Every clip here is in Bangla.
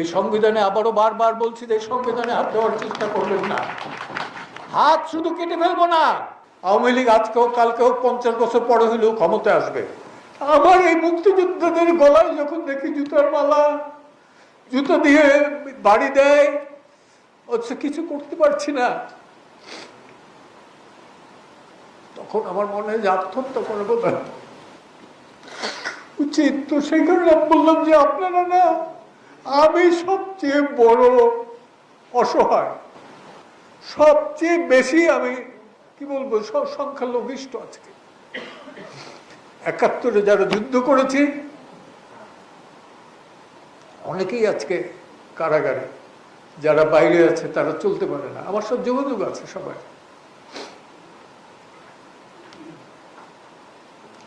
এই সংবিধানে আবারও বারবার বলছি যে সংবিধানে হাত দেওয়ার চেষ্টা করবেন না। হাত শুধু কেটে ফেলব না, আওয়ামী লীগ আজকেও কালকেও পঞ্চাশ বছর পরে হলেও ক্ষমতা আসবে। আমার এই মুক্তিযোদ্ধাদের গলায় যখন দেখি জুতার মালা, জুতো দিয়ে বাড়ি দেয় হচ্ছে কিছু করতে পারছি না। তখন আমার মনে হয় যে আত্মহত্যা করে বোধ উচিত তো সেই কারণে বললাম যে আপনারা না আমি সবচেয়ে বড় অসহায়। সবচেয়ে বেশি আমি, কি বলব সব সংখ্যালঘিষ্ঠ আজকে। একাত্তরে যারা যুদ্ধ করেছি, অনেকেই আজকে কারাগারে, যারা বাইরে আছে তারা চলতে পারে না। আমার সব যোগাযোগ আছে সবাই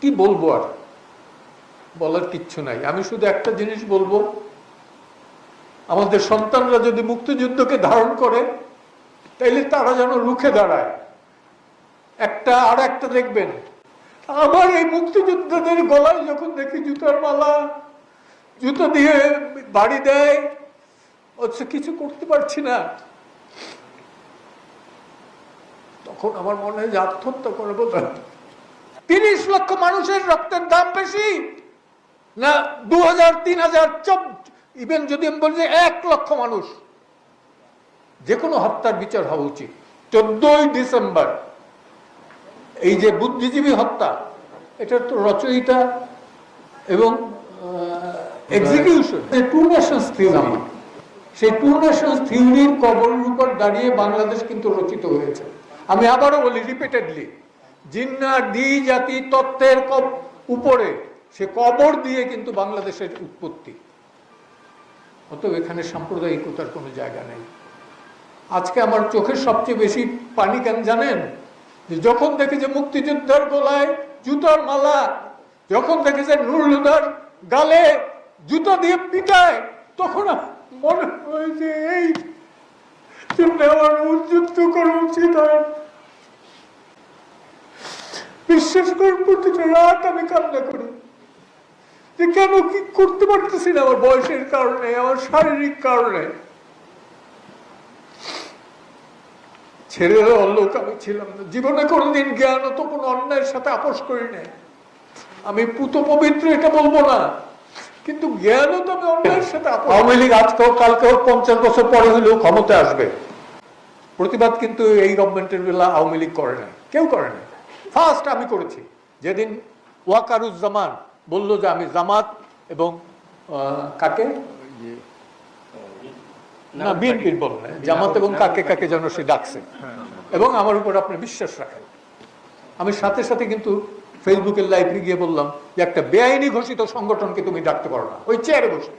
কি বলব আর? বলার কিচ্ছু নাই। আমি শুধু একটা জিনিস বলব আমাদের সন্তানরা যদি মুক্তিযুদ্ধকে ধারণ করে, তাইলে তারা যেন রুখে দাঁড়ায়। একটা আর একটা দেখবেন, আমার এই মুক্তিযোদ্ধাদের গলায় যখন দেখি জুতার মালা, জুতো দিয়ে বাড়ি দেয় হচ্ছে কিছু করতে পারছি না, তখন আমার মনে হয় যে আত্মহত্যা করে বোধ তিরিশ লক্ষ মানুষের রক্তের দাম বেশি না, দু হাজার, তিন হাজার ইভেন যদি আমি বলি যে এক লক্ষ মানুষ যে কোনো হত্যার বিচার হওয়া উচিত। চোদ্দই ডিসেম্বর এই যে বুদ্ধিজীবী হত্যা এটার তো রচয়িতা এবং এক্সিকিউশন টু নেশনস থিওরি সেই টু নেশনস থিওরির কবরের উপর দাঁড়িয়ে বাংলাদেশ কিন্তু রচিত হয়েছে। আমি আবারও বলি রিপিটেডলি জিন্না ডি জাতি তত্ত্বের উপরে সে কবর দিয়ে কিন্তু বাংলাদেশের উৎপত্তি। অতএব এখানে সাম্প্রদায়িকতার কোনো জায়গা নেই। আজকে আমার চোখের সবচেয়ে বেশি পানি কেন জানেন? যে যখন দেখে যে মুক্তিযোদ্ধার গলায় জুতার মালা, যখন দেখে যে নুরুলদার গালে জুতো দিয়ে পিটায়, তখন মনে হয় যে এই করা উচিত বিশ্বাস করার প্রতিটা রাত আমি কান্না করি। যে কেন কি করতে পারতেছি না আমার বয়সের কারণে, আমার শারীরিক কারণে? ছেড়ে দেওয়ার আমি ছিলাম না। জীবনে কোনোদিন জ্ঞান তো কোনো অন্যায়ের সাথে আপোষ করি নাই। আমি পুত পবিত্র এটা বলব না। কিন্তু জ্ঞানও তো আমি অন্যায়ের সাথে আওয়ামী লীগ আজকেও, কালকেও, পঞ্চাশ বছর পরে হলেও ক্ষমতা আসবে। প্রতিবাদ কিন্তু এই গভর্নমেন্টের বেলা আওয়ামী লীগ করে নাই। কেউ করে নাই। ফার্স্ট আমি করেছি। যেদিন ওয়াকারুজ্জামান বলল যে আমি জামাত এবং কাকে? না বিএনপির বল জামাত এবং কাকে কাকে যেন সে ডাকছে। এবং আমার উপর আপনি বিশ্বাস রাখেন। আমি সাথে সাথে কিন্তু ফেসবুকের লাইভে গিয়ে বললাম যে একটা বেআইনি ঘোষিত সংগঠনকে তুমি ডাকতে পারো না। ওই চেয়ারে বসে।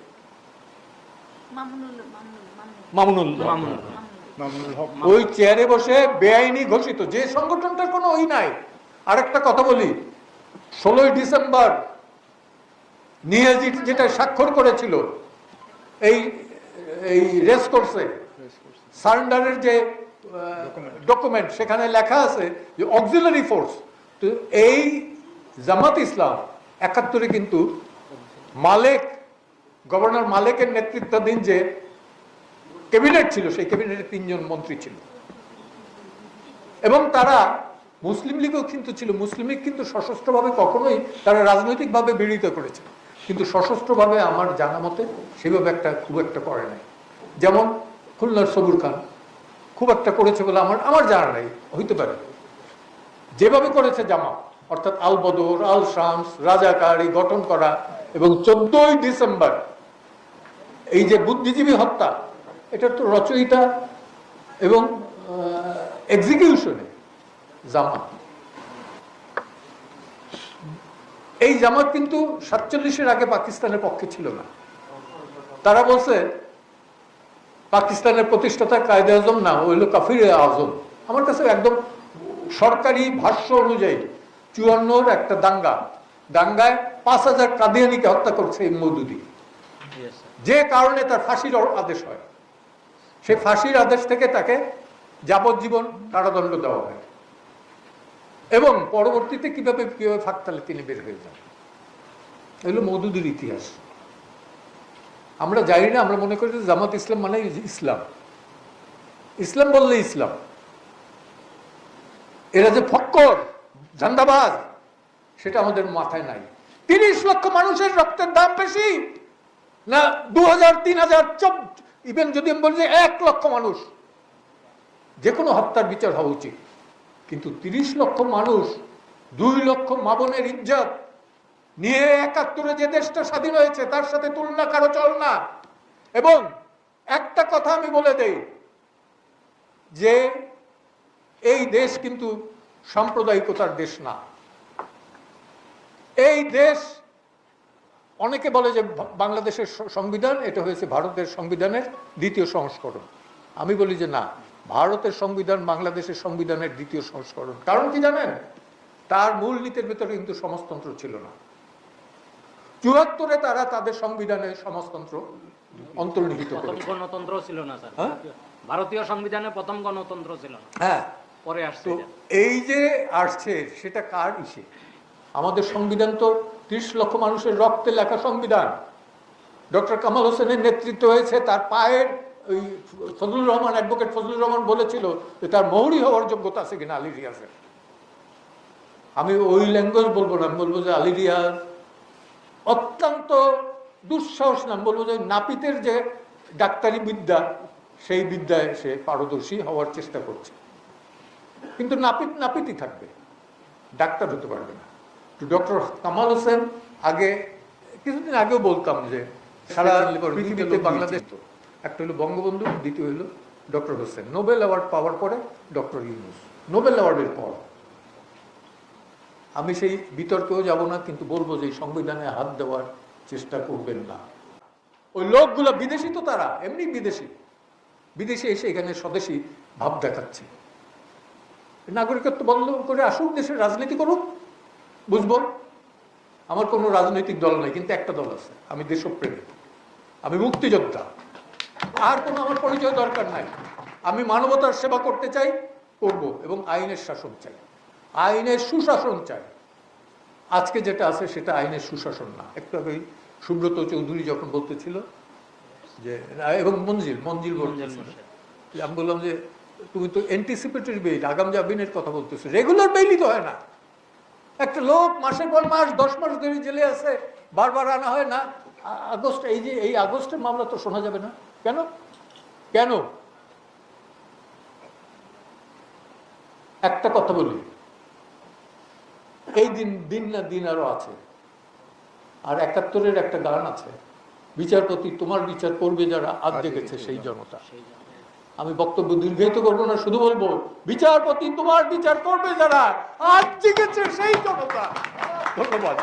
মামুনুল ওই চেয়ারে বসে বেআইনি ঘোষিত। যে সংগঠনটার কোনো ওই নাই। আরেকটা কথা বলি। ষোলোই ডিসেম্বর নিয়াজি যেটা স্বাক্ষর করেছিল এই এই রেস কোর্সে সারেন্ডারের যে ডকুমেন্ট সেখানে লেখা আছে যে অক্সিলারি ফোর্স তো এই জামাত ইসলাম একাত্তরে কিন্তু মালেক গভর্নর মালেকের নেতৃত্বাধীন যে ক্যাবিনেট ছিল সেই ক্যাবিনেটে তিনজন মন্ত্রী ছিল। এবং তারা মুসলিম লীগও কিন্তু ছিল মুসলিম লীগ কিন্তু সশস্ত্রভাবে কখনোই তারা রাজনৈতিকভাবে বিড়িত করেছে। কিন্তু সশস্ত্রভাবে আমার জানা মতে সেভাবে একটা খুব একটা করে নাই। যেমন খুলনার সবুর খান খুব একটা করেছে বলে আমার আমার জানা নাই, হইতে পারে। যেভাবে করেছে জামা অর্থাৎ আল বদর, আল শামস, রাজাকার, গঠন করা এবং চোদ্দই ডিসেম্বর এই যে বুদ্ধিজীবী হত্যা, এটার তো রচয়িতা এবং এক্সিকিউশনে জামাত। এই জামাত কিন্তু সাতচল্লিশের আগে পাকিস্তানের পক্ষে ছিল না। তারা বলছে, পাকিস্তানের প্রতিষ্ঠাতা কায়দে আজম না ওই হলো কাফির আজম। আমার কাছে একদম সরকারি ভাষ্য অনুযায়ী চুয়ান্নর একটা দাঙ্গা। দাঙ্গায় পাঁচ হাজার কাদিয়ানিকে হত্যা করছে এই মৌদুদি। যে কারণে তার ফাঁসির আদেশ হয়। সেই ফাঁসির আদেশ থেকে তাকে যাবজ্জীবন কারাদণ্ড দেওয়া হয়। এবং পরবর্তীতে কীভাবে কীভাবে ফাঁকতালে তিনি বের হয়ে যান? এগুলো মৌদুদির ইতিহাস। আমরা জানি না, আমরা মনে করি যে জামাত ইসলাম মানে ইসলাম। ইসলাম বললে ইসলাম। এরা যে ফক্কর, ধান্দাবাজ, সেটা আমাদের মাথায় নাই। তিরিশ লক্ষ মানুষের রক্তের দাম বেশি না দু হাজার, তিন হাজার ইভেন যদি আমি বলি এক লক্ষ মানুষ। যে কোনো হত্যার বিচার হওয়া উচিত। কিন্তু তিরিশ লক্ষ মানুষ, দুই লক্ষ মাবনের ইজ্জত নিয়ে একাত্তরে যে দেশটা স্বাধীন হয়েছে, তার সাথে তুলনা কারও চল না। এবং একটা কথা আমি বলে দেই, যে এই দেশ কিন্তু সাম্প্রদায়িকতার দেশ না। এই দেশ, অনেকে বলে যে বাংলাদেশের সংবিধান, এটা হয়েছে ভারতের সংবিধানের দ্বিতীয় সংস্করণ। আমি বলি যে না। ভারতের সংবিধান বাংলাদেশের সংবিধানের দ্বিতীয় সংস্করণ। কারণ কি জানেন? তার মূল নীতির ভেতরে কিন্তু সমাজতন্ত্র ছিল না। চুয়াত্তরে তারা তাদের সংবিধানে সমাজতন্ত্র অন্তর্নিহিত গণতন্ত্র ছিল না হ্যাঁ? ভারতীয় সংবিধানে প্রথম গণতন্ত্র ছিল না। হ্যাঁ। পরে আসছে এই যে আসছে সেটা কার ইসে? আমাদের সংবিধান তো ত্রিশ লক্ষ মানুষের রক্তে লেখা সংবিধান। ডক্টর কামাল হোসেনের নেতৃত্ব হয়েছে তার পায়ের ওই ফজলুর রহমান অ্যাডভোকেট ফজলুর রহমান বলেছিল যে তার মৌরি হওয়ার যোগ্যতা আছে কিনা আলী রিয়াজের। আমি ওই ল্যাঙ্গুয়েজ বলব না আমি বলব যে আলী রিয়াজ অত্যন্ত দুঃসাহস না বলব যে নাপিতের যে ডাক্তারি বিদ্যা সেই বিদ্যায় সে পারদর্শী হওয়ার চেষ্টা করছে। কিন্তু নাপিত নাপিতই থাকবে ডাক্তার হতে পারবে না। তো ডক্টর কামাল হোসেন আগে কিছুদিন আগেও বলতাম যে সারা পৃথিবীতে বাংলাদেশ একটা হলো বঙ্গবন্ধু, দ্বিতীয় হলো ডক্টর হোসেন। নোবেল অ্যাওয়ার্ড পাওয়ার পরে ডক্টর ইউনুস। নোবেল অ্যাওয়ার্ডের পর। আমি সেই বিতর্কেও যাব না, কিন্তু বলব যে সংবিধানে হাত দেওয়ার চেষ্টা করবেন না। ওই লোকগুলো বিদেশি তো তারা, এমনি বিদেশি। বিদেশে এসে এখানে স্বদেশী ভাব দেখাচ্ছে। নাগরিকত্ব বন্ধ করে আসুক, দেশের রাজনীতি করুক, বুঝব। আমার কোনো রাজনৈতিক দল নেই, কিন্তু একটা দল আছে। আমি দেশপ্রেমিক। আমি মুক্তিযোদ্ধা। আর কোনো আমার পরিচয় দরকার নাই। আমি মানবতার সেবা করতে চাই করব এবং আইনের শাসন চাই। আইনের সুশাসন চাই। আজকে যেটা আছে সেটা আইনের সুশাসন না। একটু আগে ওই সুব্রত চৌধুরী যখন বলতেছিল যে এবং মঞ্জিল মঞ্জিল মঞ্জিল বলতেছিল। আমি বললাম যে তুমি তো অ্যান্টিসিপেটরি বেইল আগাম জামিনের কথা বলতেছো। রেগুলার বেইলই তো হয় না। একটা লোক মাসের পর মাস দশ মাস ধরে জেলে আছে বারবার আনা হয় না। আগস্ট এই যে এই আগস্টের মামলা তো শোনা যাবে না। কেন? কেন? একটা কথা বলি। এই দিন দিন না দিন আরও আছে। আর একাত্তরের একটা গান আছে। বিচারপতি তোমার বিচার করবে যারা আজ জেগেছে সেই জনতা। আমি বক্তব্য দীর্ঘায়িত করব না শুধু বলব বিচারপতি তোমার বিচার করবে যারা আজ জেগেছে সেই জনতা। ধন্যবাদ।